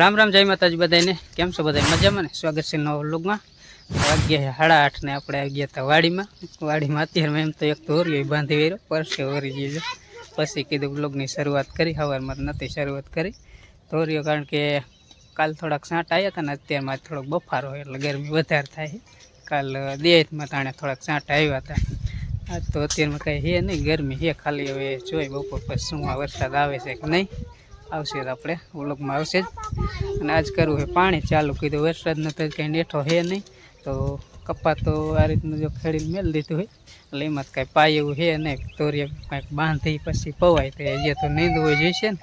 રામ રામ, જય માતાજી બધાને કેમ છો બધા મજામાં ને? સ્વાગત છે નવા વ્લોગમાં. વાગ્યા સાડા આઠ ને આપણે આવી ગયા હતા વાડીમાં. વાડીમાં અત્યારમાં એમ તો એક તો ઓરિયો બાંધી વેરો પરસે હોરી ગયો. પછી કીધું વ્લોગની શરૂઆત કરી. સવારમાં નથી શરૂઆત કરી. તો કારણ કે કાલ થોડાક સાંટ આવ્યા હતા ને અત્યારમાં થોડોક બફારો હોય એટલે ગરમી વધારે થાય કાલ દેહમાં તાણે થોડાક સાંટ આવ્યા હતા. આજ તો અત્યારમાં કંઈ હે નહીં. ગરમી હે ખાલી. હવે જોઈ બપોર પછી શું આ વરસાદ આવે છે કે નહીં. આવશે જ આપણે. વ્લોગમાં આવશે જ. અને આજ કરવું હોય પાણી ચાલુ કીધું વરસાદનો તો કંઈ નેઠો હે નહીં. તો કપા તો આ રીતનું જો ખેડીને મેળ દીધું હોય એટલે એમાં કાંઈ પાય એવું હે નહીં. તોરિયા કાંઈક બાંધી પછી પવાય તો એ તો નીંદવું જોઈશે ને.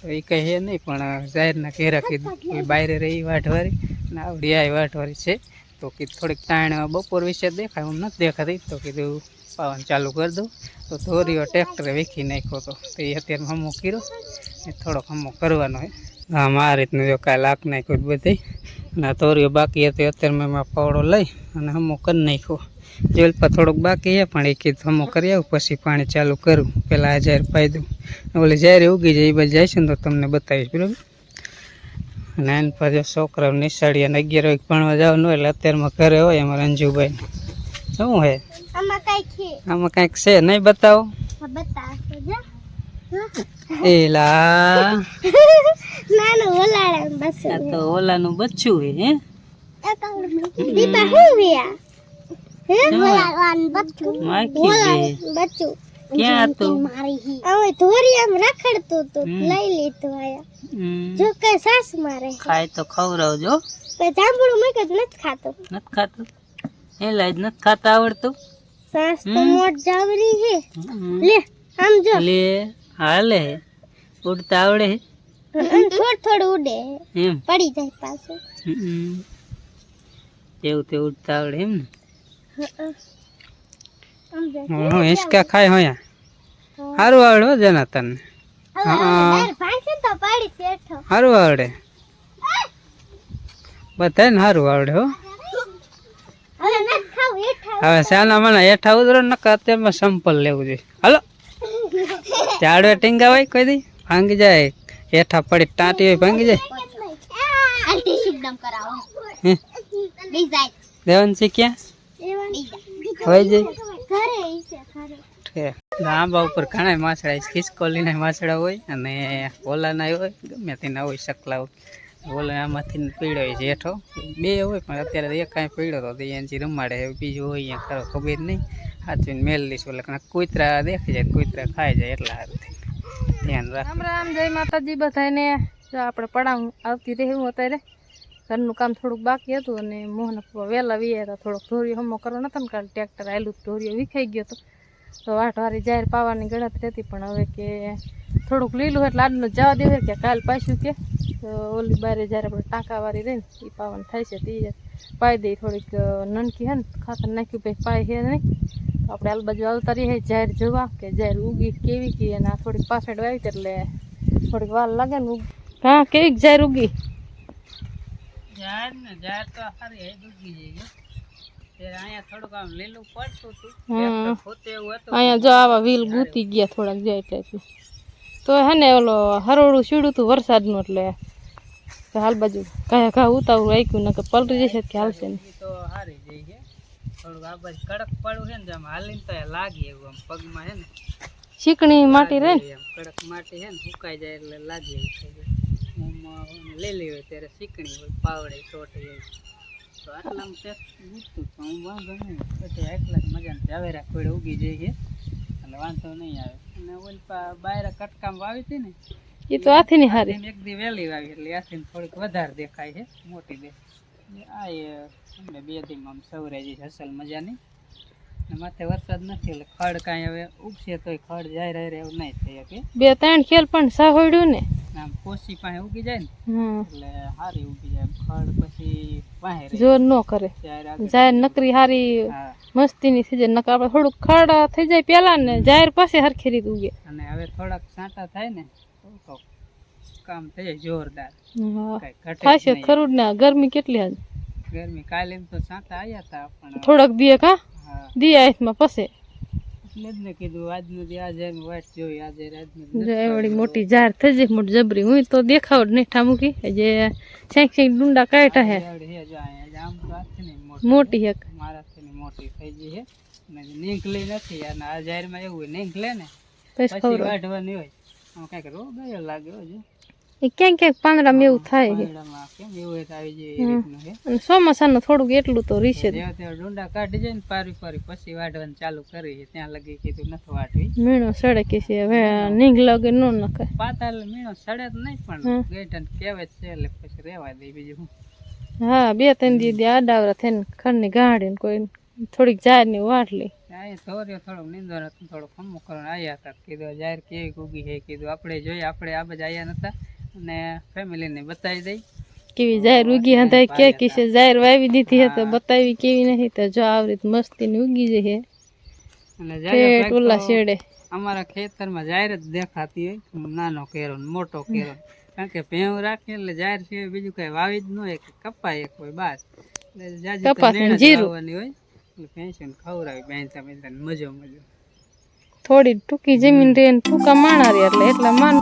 તો એ કંઈ હે નહીં, પણ જાહેરના ઘેરા કીધું બહાર રહી વાઢવારી. અને આવડી આ વાઢવારી છે. તો કીધું થોડીક તાણ બપોર વિશે દેખાય, એમ નથી દેખાતી. તો કીધું પાવન ચાલુ કરી દઉં. તો ધોરીઓ ટ્રેક્ટરે વીખી નાખ્યો હતો તો એ અત્યારે હમો કર્યો. એ થોડોક હમો કરવાનો હોય આમ આ રીતનું જો કાંઈ લાખ નાખ્યું બધી. અને આ તોરીઓ બાકી હતી, અત્યારે મેં એમાં પાવડો લઈ અને હમો કરી નાખ્યો. જેલપા થોડોક બાકી છે, પણ એ કીધું હમો કરી આવું, પછી પાણી ચાલુ કરું. પહેલાં આ જાહેર પાઈ દઉં. ઓલી જાહેર ઉગી જાય, એ બાજુ જાય છે ને તો તમને બતાવીશ, બરાબર? અને એના પછી છોકરાઓ નિશાળી અને અગિયાર વાગે ભણવા જવાનું એટલે અત્યારમાં ઘરે હોય અમારા અંજુભાઈ શું હે? આમાં કઈ છે. આમાં કાંઈક છે નહીં બતાવો? આ જો. એલા નાનું આ તો ઓલાનું બચ્ચું હે? હે દીપા હું વિયા હે ઓલાડવાનું બચ્ચું ક્યાં હવે ધોરી આમ રખડતું તો લઈ લીધું આયા. જો કે સાસ મારે ખાય તો ખવડાવજો. પણ જાંબુડું મેં કદ નથી ખાતો. નથી ખાતું? એલા જ નથી ખાતા આવડતું. સાસ તો મોટ જાવરી હે લે આમ જો. લે હાલે. ઉડતા આવડે થોડ થોડું ઉડે. એમ. પડી જાય પાછું. તેવું એવું તે ઉડતા આવડે એમ ને. હું હિંચકા ખાય હોયા સારું આવડે હો જનાતન હવે હવે ડાર ભાંગશે તો સારું આવડે. બધાને સારું આવડે હો. હવે શાના મને હેઠા ઉતરો નકા અત્યારમાં સંપલ લેવું જોઈએ. હાલો. ચાડવે ટીંગા હોય કોઈ દી? ભાંગી જાય. હેઠા પડી ટાંટી હોય ભાંગી જાય. આંટી શિકદમ કરાવો. હે? ડિઝાઇન દેવનસી ક્યાં? હોય. આંબા ઉપર ઘણા માછડા ખિસકોલીના માછડા હોય અને ઓલાના હોય ગમે તેના હોય સકલા હોય. ઓલા આમાંથી પીળો હોય છે હેઠો. બે હોય પણ અત્યારે એક કાંઈ પીળો તો એનાથી રમાડે બીજું હોય અહીંયા ખરો ખબર નહીં. સાચવીને મેલ લઈશું એટલે કૂતરા દેખી જાય, કૂતરા ખાઈ જાય એટલા હારું ધ્યાન રાખ. રામ રામ, જય માતાજી બધાને જો આપણે પડાવ આવતી રહેવું અત્યારે. ઘરનું કામ થોડુંક બાકી હતું અને મોહન વહેલા વીએ તો થોડોક ધોરીઓ હમો કરવો નતો ને કાલે ટ્રેક્ટર આવેલું ધોરીઓ વિખાઈ ગયો હતો. તો વાટ વારી જાહેર પાવાની ગણતરી હતી, પણ હવે કે થોડુંક લીલું એટલે આજનું જવા દેવું કે કાલ પાછું કે. તો ઓલી બારે જ્યારે આપણે ટાંકાવાળી રહી ને એ પાવાનું થાય છે તે પાઈ દઈ થોડીક અ, નનકી હે ને ખાતર નાખ્યું પછી પાય છે નહીં. તો આપણે આલ બાજુ આવતા રહીએ જાહેર જોવા કે જાહેર ઉગી કેવી કી અને આ થોડીક પાછળ વાવી હતી એટલે થોડીક વાર લાગે ને ઉગ- હા કેવીક જાહેર ઉગી? ઝાડ ને ઝાડ તો સારી હે ડૂબી જાય ત્યારે અહીંયા થોડુંક આમ લીલું પડતું હતું હમ. ટ્રેક્ટર પોતે એવું હતું. અહીંયા જો આવા વ્હીલ ગૂતી ગયા થોડાક જાય એટલે તો હે ને ઓલો હરોળું સીડું હતું વરસાદનું એટલે હાલ બાજુ કાંઈ ઘા ઉતાવળું આક્યું ને કે પલટી જશે કે હાલશે ને તો હારી જાય છે. થોડું આ બાજુ કડક પડવું છે ને આમ હાલીને તો લાગે એવું આમ પગમાં છે ને. શીકણી માટી રહે ને? કડક માટી છે ને સુકાઈ જાય એટલે લાગે એવું લેલી હોય ત્યારે શીકણી હોય પાવડે ચોટ તો આટલામાં ટેસ્ટ હું વાંધો નહીં. પછી એટલા જ મજાને જાવેરા ખોડે ઉગી જાય છે. એટલે વાંધો નહીં આવે. અને ઓલી પા બાયરા કટકામ વાવી હતી ને એ તો આથી ની હારી. એક દી વેલી વાવી એટલે આથી થોડીક વધારે દેખાય છે મોટી બે. આ એ બે દીમાં આમ સવરાઈ જઈશ અસલ મજાની. ને માથે વરસાદ નથી એટલે ખડ કાંઈ હવે ઉગશે તોય ખડ જાય રહે એવું નહીં થઈ શકે બે ત્રણ ખેલ પણ સાહોડ્યું ને. આમ કોસી પાસે ઉગી જાય ને એટલે સારી ઉગી જાય. ખડ પછી પાસે જોર ન કરે. જાહેર નકરી હારી મસ્તીની થઈ જાય. નકર આપણે થોડુંક ખડ થઈ જાય પેલા ને જાહેર પાસે હરખી રીત ઉગે. અને હવે થોડાક સાંટા થાય ને તો કામ થઈ જાય જોરદાર. હા. જ થશે ખરું જ ને ગરમી કેટલી હાલ? ગરમી કાલે એમ તો સાંતા આવ્યા હતા પણ થોડાક દીએ કા હા. દીએ હાથમાં પસે. એટલે જ ને કીધું આજનું દી આજે વાટ જોઈ આજે આજનું એવડી મોટી જાર થઈ જાય મોટી જબરી. હું તો દેખાવ જ નહીં ઠામુકી જે છેક છેક ડુંડા કાઢ્યા હે. આમ તો આથી નહીં મોટી. એક મારાથી મોટી થઈ ગઈ હે. નીકળી નથી અને આ જાહેરમાં એવું નીકળે ને પછી વાઢવાની હોય. આમ કંઈક રોગ લાગ્યો લાગે જો. એ ક્યાંક ક્યાંક પાંદડામાં એવું થાય છે. અને ચોમાસાનું થોડુંક એટલું તો રીસે જ. ડુંડા કાઢી જાય ને પારી પારી પછી વાઢવાનું ચાલુ કરી છે. ત્યાં લગી કીધું નથી વાટવી મીણો સડે કે છે હવે નીંગ લાગે ન નખાય. પાતા મીણો સડે તો નહીં પણ ગેટન કહેવાય છે એટલે પછી રેવા દે બીજું હા. બે ત્રણ દી દી આડાવરા થઈને ખરની ગાડી ને કોઈ થોડીક જાહેરની વાટ લે અહીંયા ધોર્યો થોડોક નીંદર હતું થોડોક ખમો કરવાનું આવ્યા હતા કીધું જાહેર કેવી ઉગી છે કીધું આપણે જોઈએ આપણે આ બધા આવ્યા નતા. અને ફેમિલીને બતાવી દઈ. કેવી જાહેર ઉગી હતા કે કિસે જાહેર વાવી દીધી હતી બતાવી કેવી નહીં તો જો આવી રીત મસ્તી ની ઉગી હે અને ઓલા શેડે. અમારા ખેતરમાં જાહેર જ દેખાતી હોય. નાનો કેરો મોટો કેરો. કારણ કે ભેવ રાખીએ એટલે જાહેર સિવાય બીજું કઈ વાવી જ ન હોય કે કપાય એક હોય બસ. એટલે જાજી તો કપાસ ને લેણ જ જીરું. વાવવાની હોય. એટલે પેન્શન ખવડાવી બેંચા બેંચા મજો મજો. થોડી ટૂંકી જમીન રે ટૂંકા માણા રે એટલે એટલા માન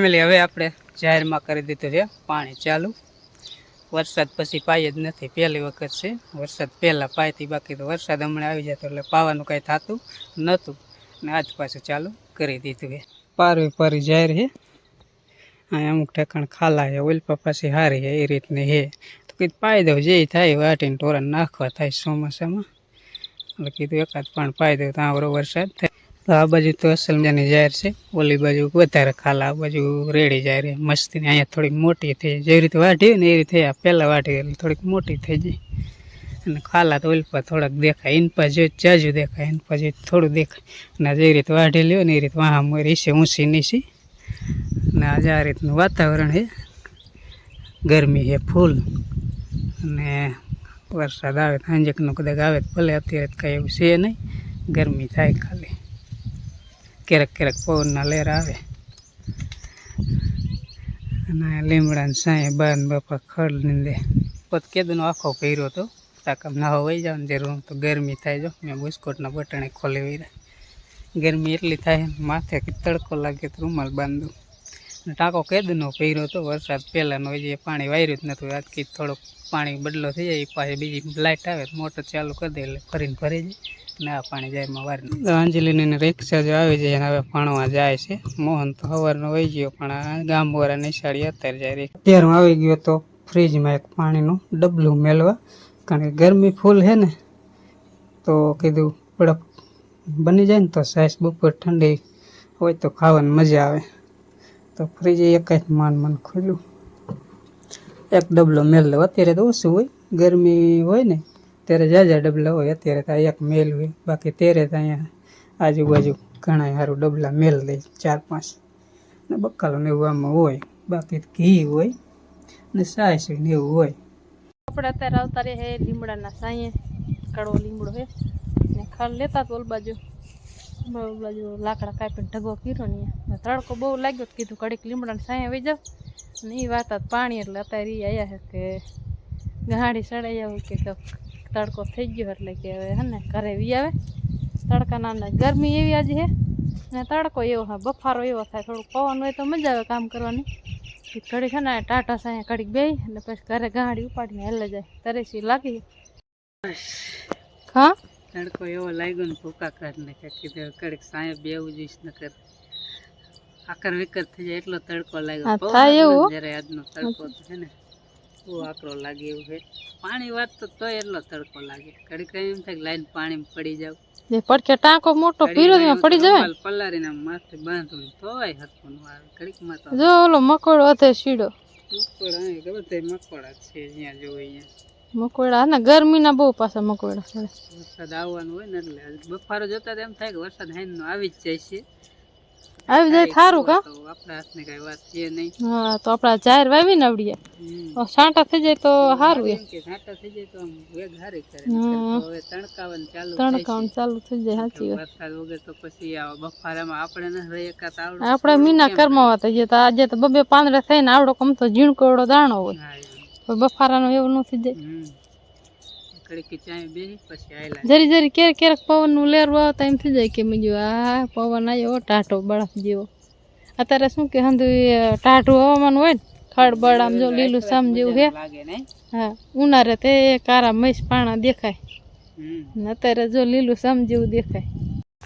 ફેમિલી હવે આપણે જાહેરમાં કરી દીધું છે, પાણી ચાલુ. વરસાદ પછી પાય જ નથી, પહેલી વખત છે. વરસાદ પહેલાં પાયથી બાકી તો વરસાદ હમણાં આવી જતો એટલે પાવાનું કાંઈ થતું નહોતું. ને આજ પાછું ચાલુ કરી દીધું છે. પારવી પારી જાહેર છે. અહીંયા અમુક ઠેકાણ ખાલા છે ઓલપા પાછી હારી છે, એ રીતની છે. તો કીધું પાઈ દઉં, જે થાય વાટીને ટોરા નાખવા થાય ચોમાસામાં એટલે કીધું એકાદ પણ પાઈ દઉં તો આવરો વરસાદ થાય. તો આ બાજુ તો અસલ મજાની જાહેર છે. ઓલી બાજુ વધારે ખાલા, આ બાજુ રેડી જાય રે મસ્તી અહીંયા થોડીક મોટી થઈ જાય. જેવી રીતે વાઢી ને એ રીતે આ પહેલાં વાઢી એટલે થોડીક મોટી થઈ જાય. અને ખાલા તો ઓલી પર થોડાક દેખાય. ઇનપા જો જાજુ દેખાય ઇનપા જો થોડું દેખાય. અને જે રીતે વાઢી લ્યો ને એ રીતે વાહ મોર છે, ઊંચી નીચી. અને આજે આ રીતનું વાતાવરણ છે, ગરમી છે ફૂલ. અને વરસાદ આવે તો અંજકનો કદાચ આવે તો ભલે, અત્યારે કાંઈ એવું છે નહીં. ગરમી થાય ખાલી. ક્યારેક ક્યારેક પવનના લહેર આવે. અને લીમડાને સાંય બાન બાપા ખડ નીંદે પોત કેદુનો આખો પહેર્યો હતો તાકામ ના વહી જાવ ને જરૂર તો ગરમી થાય જો. મેં બિસ્કોટના બટણે ખોલી વૈરા. ગરમી એટલી થાય માથે તડકો લાગે તો રૂમાલ બાંધું. ટાંકો કેદનો પહેર્યો હતો વરસાદ પહેલાંનો જે પાણી વાયર્યું જ નહોતું આજથી થોડોક પાણી બદલો થઈ જાય, એ પાસે બીજી લાઇટ આવે, મોટર ચાલુ કરી દે, એટલે ફરીને ભરી જાય ને આ પાણી જાયમાં વાર અંજલિની રિક્ષા જો આવી જાય હવે ભણવા જાય છે. મોહન તો સવારનો વહી ગયો, પણ આ ગામવાળા નિશાળી અત્યારે જાય અત્યારે હું આવી ગયો તો ફ્રીજમાં એક પાણીનું ડબલું મેળવા કારણ કે ગરમી ફૂલ છે ને, તો કીધું બરફ બની જાય ને તો સાઈઝ બપોર ઠંડી હોય તો ખાવાની મજા આવે. તો ફ્રીજ એક જ માન મન ખોલ્યું એક ડબલો મેલ અત્યારે તો ઓછું હોય. ગરમી હોય ને, ત્યારે જાજા ડબલા હોય, અત્યારે તો એક મેલ હોય. બાકી ત્યારે તો અહીંયા આજુબાજુ ઘણા સારું ડબલા મેલ દે, ચાર પાંચ. ને બકાલો ને એવું આમાં હોય. બાકી ઘી હોય, ને સાસ ને એવું હોય. આપણે અત્યારે આવતા રહે લીમડાના સાંયે. કડવો લીમડો હે. ને ખાલ લેતા તો ઓલ બાજુ. ઓલ બાજુ લાકડા કાપીને ઢગો કર્યો ને તડકો બહુ લાગ્યો તો કીધું કડીક લીમડાને સાંય વહી જાવ. ને એ વાત પાણી એટલે અત્યારે એ આવ્યા છે કે ગાડી સડાઈ આવું કે તડકો થઈ ગયો એટલે કે હવે હે ને ઘરે વી આવે. તડકાના ને ગરમી એવી આજે હે. ને તડકો એવો હા બફારો એવો થાય થોડુંક પવન હોય તો મજા આવે કામ કરવાની. ઘડી છે ને ટાટા સાયા કડીક બે અને પછી ઘરે ગાડી ઉપાડીને હેલે જાય. તરેસી લાગી. હા? તડકો એવો લાગ્યો ને ભૂકા કર ને કીધું કડીક સાંય બેવું જોઈશ ન કર આકર વિકર થઈ જાય એટલો તડકો લાગ્યો. થાય એવું. જયારે આજનો તડકો છે ને બહુ આકરો લાગે એવું છે. પાણી વાત તો તોય એટલો તડકો લાગે. કડક એમ થાય કે લાઈન પાણી પડી જાવ. પડકે ટાંકો મોટો પીરો પડી જાય? ને. પલારીને માથે બાંધવું તોય હરખું ન આવે. ઘડીકમાં તો જો ઓલો મકોડો હતો સીડો મકોડા ખબર મકોડા છે જ્યાં અહીંયા. મકોડા ને ગરમીના બહુ પાછા મકોડા છે. વરસાદ આવવાનું હોય ને એટલે આજ બફારો જોતા તો એમ થાય કે વરસાદ હાઈન નો આવી જ જાય છે. આવી જાય થારું કા? તો આપણા હાથની કઈ વાત છે નહીં. હા તો આપડા જાહેર વાવી ને આવડીએ. હમ. તો સાંટા થઈ જાય તો સારું એમ એમ કે ઘાટા થઈ જાય તો આમ વેગ હારી કરે. હમ. નહીંતર તો હવે તણકાવાનું ચાલુ થાય છે. તણકાણ ચાલુ થઈ જાય સાચી વાત. વરસાદ વગર તો પછી આ બફારામાં આપણે ન રહી એકાત આવડે આપણે મીના કર્મવા તો જે તો આજે તો બબે પાંદડે થઈને આવડો કમ તો ઝીણકો એવડો દાણો હોય. હા, એમ. તો બફારાનું એવું નથી આયલા. જરી જરી ક્યારેક ક્યારેક પવનનું લેરવું આવતા એમ થઈ જાય કે મેં આ પવન આવ્યો ટાટો બળફ જેવો. અત્યારે શું કે હંધુ ટાઢું હવામાન હોય ને ખડ બળ આમ જો લીલું સામ જેવું હે. હા ઉનાળે તે કારા મૈસ પાણા દેખાય. અત્યારે જો લીલું સામ જેવું દેખાય.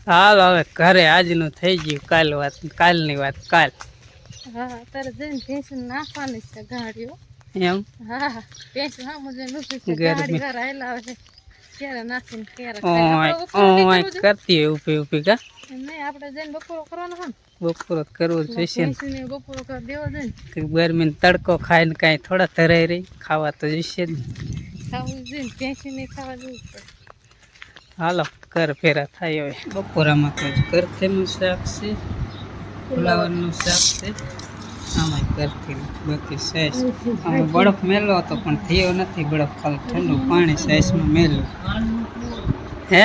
હાલ હવે ઘરે આજનું થઈ ગયું. કાલ વાત કાલની વાત કાલ. હા અત્યારે જઈને ભેંસ નાખવાની છે ગાડીઓ. એમ? હા ભેંસું હા મુજે નુસી છે ગરમી. ગાડી વાર આયેલા આવે છે ક્યારે નાખીને ક્યારે ઓય કરતી ઊભી ઊભી કા. નહીં આપણે જઈને બપોરો કરવાનો હોય બપોર કરવું ને જોઈશે ને. બપોરો કરી દેવો જોઈએ કે ગરમીનો તડકો ખાઈને કાંઈ થોડા ધરાઈ રહી ખાવા તો જોઈશે ને. ખાવું જોઈએ ને ભેંસુને ખાવા જવું પડે. હાલો કર ફેરા થાય હવે. બપોરામાં તો કરથેનું શાક છે ફુલાવરનું શાક છે. આમાં કરથી બાકી આમાં બરફ મેલો હતો પણ થયો નથી બરફ ખાલી. ઠંડુ પાણી સાઈઝમાં મેલું. હે?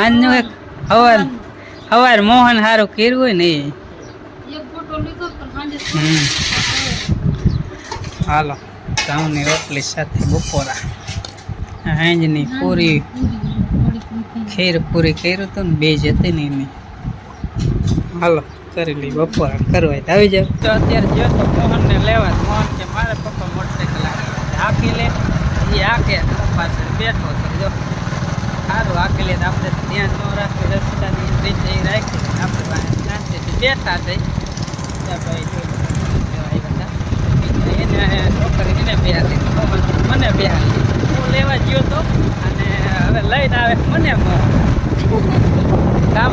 આજનું એક હવાર હવાર મોહન હારું કર્યું હોય ને એ. હાલો ગામની રોટલી સાથે બપોરા. હાંજની પૂરી ખીર પૂરી કર્યું હતું ને બે જતી નહીં હાલો કરી લઈ બપોર કરવા આવી જાવ તો અત્યારે જો તો મોહનને લેવા મોહન કે મારે પપ્પા મોટરસાઇકલ હાંકી લે એ હાકે પાછળ બેઠો તો સારું હાંકી લે આપણે ધ્યાન ન રાખી રસ્તાની રીત એ રાખી આપણે પાસે શાંતિથી બેઠા થઈ ભાઈ. એને છોકરી એને બેહાડી મોહન મને બેહાડી હું લેવા ગયો અને હવે લઈને આવે મને કામ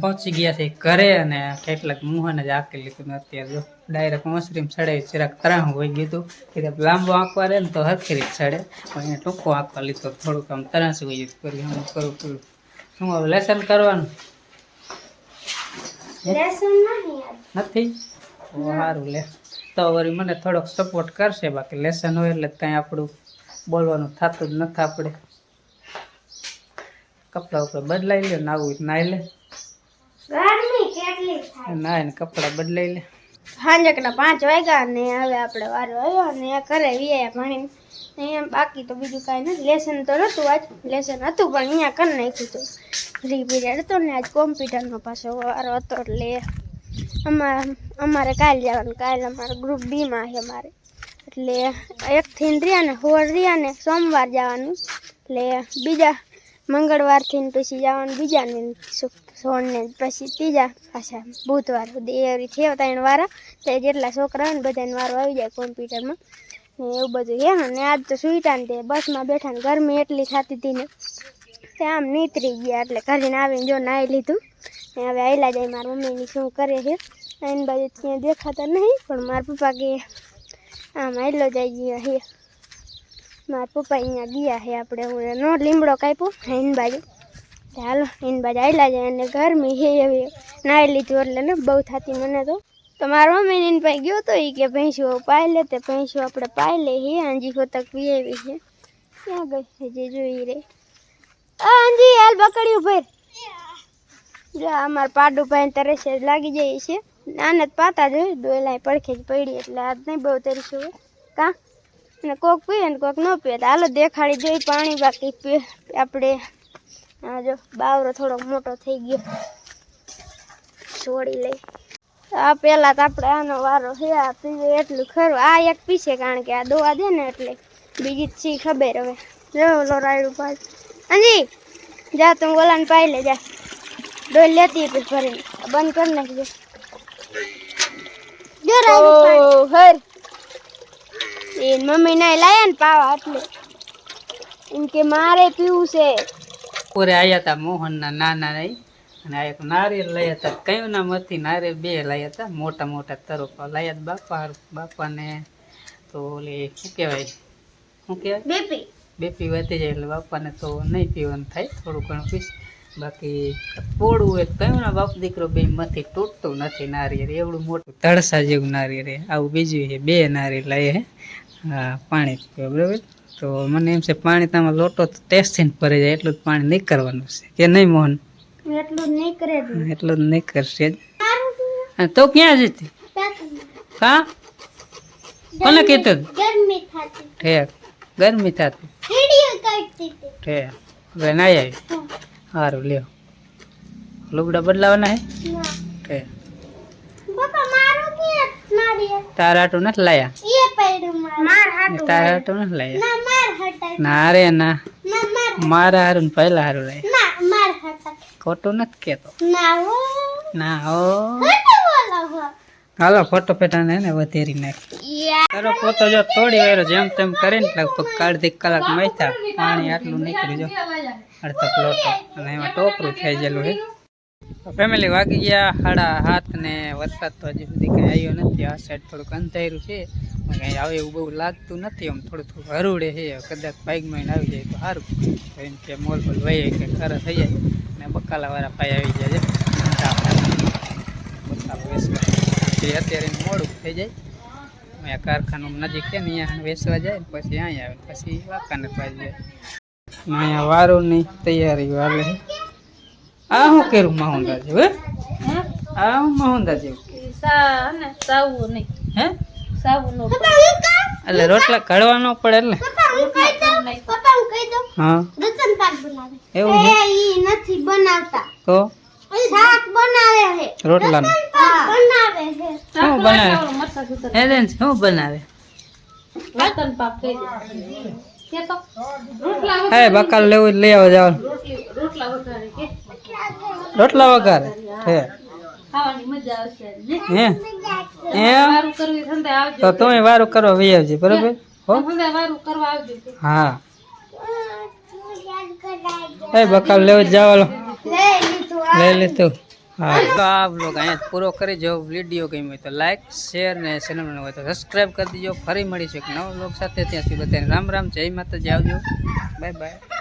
પહોંચી ગયા છે ઘરે અને કેટલાક મોહન જ આંકી લીધું અત્યારે જો ડાયરેક્ટ મશરૂમ ચડાવી જરાક તરાહું હોઈ ગયું હતું. કીધું લાંબો આંકવા રહે ને તો હરખી રીતે ચડે. પણ એને ટૂંકો આંકવા લીધો થોડુંક આમ તરાસી હોઈ ગયું કરી હું કરું કરું. શું હવે લેસન કરવાનું. નથી સારું લે. તો વળી મને થોડોક સપોર્ટ કરશે બાકી લેસન હોય એટલે કાંઈ આપણું બોલવાનું થતું જ નથી આપણે. કપડાં ઉપર બદલાઈ લે નાવું નાઈ લે. ના કેટલી થાય? નાય ને કપડાં બદલાઈ લે. સાંજકના પાંચ વાગ્યા ને હવે આપણે વારો આવ્યો અને ઘરે વ્યાયા ભણીને. અહીંયા બાકી તો બીજું કાંઈ નથી. લેસન તો નહોતું આજ. લેસન હતું પણ અહીંયા કરી નાખ્યું હતું. ફ્રી પીરિયડ હતો ને આજ કોમ્પ્યુટરનો પાછો વારો હતો એટલે અમારે અમારે કાલ જવાનું. કાલ અમારે ગ્રુપ બીમાં છે અમારે એટલે એકથી રહ્યા ને હોળ રહ્યા ને સોમવાર જવાનું. એટલે બીજા મંગળવારથી ને પછી જવાનું, બીજાને સોળને પછી ત્રીજા પાછા બુધવાર સુધી. એ થયા ત્રણ વારા. તે જેટલા છોકરા હોય ને બધાને વારો આવી જાય કોમ્પ્યુટરમાં. ને એવું બધું છે. અને આજ તો સુઈટા ને તે બસમાં બેઠા ને ગરમી એટલી થતી હતી ને. તે આમ નીતરી ગયા એટલે ઘરે આવીને જો નાહી લીધું. ને હવે આવેલા જાય મારા મમ્મીની શું કરે છે. એની બાજુ ત્યાં દેખાતા નહીં, પણ મારા પપ્પા કે આમ આયલો જાય ગયા હે મારા પપ્પા અહીંયા ગયા હે આપણે હું નો લીમડો કાપ્યો એની બાજુ. ચાલો એની બાજુ આવેલા જાય અને ગરમી હે એવી. નાહી લીધું એટલે ને બહુ થતી મને તો. તો મારા મમ્મીને એની પાસે ગયો તો એ કે ભેંસું પાઈ લે તે ભેંસું આપણે પાઈ લે હે આંજી ખોતક પી આવી છે. ક્યાં ગઈ છે જે જોઈ રે. આંજી, હાલ બકડ્યું ભર જો અમાર પાડું ભાઈ તરસ લાગી જાય છે. જ પાતા જોઈ ડોયલા પડખે જ પડી, એટલે આજ નહીં બહુ તરીશું હોય કા? અને કોક પીએ ને કોક ન પીએ તો હાલો દેખાડી જોઈ પાણી બાકી પીએ આપણે, આ જો, બાવરો થોડોક મોટો થઈ ગયો. છોડી લઈ. આ પેલા તો આપણે આનો વારો છે આ પીવે એટલું ખરું. આ એક પીશે કારણ કે આ દોવા દે ને એટલે બીજી જ સી ખબર હવે. જો, ઓલો રાયડું પાડ. અંજી જા તું ઓલાને પાઈ લે જા ડોલ લેતી ભરીને. બંધ કરી નાખજો. જો હર એ મમ્મી ના લાયા ને પાવા એટલે એમ કે મારે પીવું છે. પૂરે આવ્યા હતા મોહનના નાના નહીં અને આ એક નારિયેલ લાયા હતા કયું ના મથી નારે બે લાયા હતા મોટા મોટા તરફ લાયા હતા બાપા બાપાને તો ઓલી શું કહેવાય? શું કહેવાય? બેપી. બેપી વધી જાય એટલે બાપાને તો નહીં પીવાનું થાય. થોડું ઘણું પીસ બાકી પોળું એક તો કયું ના બાપ દીકરો બે માંથી તૂટતું નથી નારિયેર એવડું મોટું તળસા જેવું નારિયેર. આવું બીજું છે બે નારિયેર લઈએ હા પાણી બરાબર? તો મને એમ છે પાણી તમારે લોટો ટેસ્ટ થઈને ભરે જાય એટલું જ પાણી નહીં કરવાનું છે. કે નહીં મોહન? એટલું જ નહીં કરે એટલું જ હા, તો ક્યાં જતી? હા? કોને કીધું? ગરમી થતી. ઠેક ગરમી થતી. ઠેક હવે ના આવી. સારું લ્યો. લુગડા બદલાવાના હે? કે તારા હાટું નથી લાયા? એ પડ્યું માર. માર હાટું તારા હાટું નથી લાયા? ના માર ના રે ના. મારા હારું ને પહેલા હારું લાયા. ના માર હટાય ખોટું નથી કેતો. ના હો. ના હો. ખોટું બોલો હો. હાલો ફોટો પેટાને ને વધેરી નાખી. તારો ફોટો જો થોડી વાર જેમ તેમ કરીને લગભગ અડધી કલાક મથ્યા પાણી આટલું નીકળી જો. અડધો પ્લોટ અને એમાં ટોપરું થઈ ગયેલું છે. ફેમિલી વાગી ગયા સાડા હાથ ને વરસાદ તો હજી સુધી કંઈ આવ્યો નથી. આ સાઈડ થોડુંક અંધાર્યું છે. કંઈ આવે એવું બહુ લાગતું નથી. આમ થોડું થોડું હરુડે છે. કદાચ બાઇકમાં આવી જાય તો સારું. એમ કે મોલ બોલ વહી કે ખરા થઈ જાય અને બકાલાવાળા ભાઈ આવી જાય બકાલો વેચવા. એ અત્યારે મોડું થઈ જાય. અહીંયા કારખાનું નજીક છે ને અહીંયા વેચવા જાય ને પછી અહીંયા આવે. પછી વાંકાને પાછી જાય. અહીંયા નહીં તૈયારી વાલે. આ હું કેરું માઉન્ડા જેવું હે? આ હું માઉન્ડા જેવું સા ને સાવું નહીં. હે? સાવું નો એટલે રોટલા ઘડવાનો પડે એટલે. પપ્પા હું કહી દઉં પપ્પા હું કહી દઉં. હા. રતન પાક બનાવે. એવું એ ઈ નથી બનાવતા. તો? શાક બનાવે છે. રોટલાનું? બનાવે છે. શું બનાવે? હે શું પાક કહી હે બકાલ લેવું જ લઈ આવો જાવ રોટલા વઘારે કે? રોટલા વઘારે? હે. ખાવાની મજા આવશે ને? હે? એમ? વારું કરવી સંધે આવજો. તો તમે વારું કરવા વહી આવજે બરોબર? હો? સંધે વારું કરવા આવજો હા. એ બકાલ લેવું જવાનું. લઈ લીધું. તો આ બ્લોગ અહીંયા પૂરો કરી જો. વીડિયો ગમ્યો હોય તો લાઈક શેર ને ચેનલ હોય તો સબસ્ક્રાઈબ કરી દીજો. ફરી મળીશું એક નવો બ્લોગ સાથે. ત્યાં સુધી બધાને રામ રામ. જય માતાજી. આવજો. Bye bye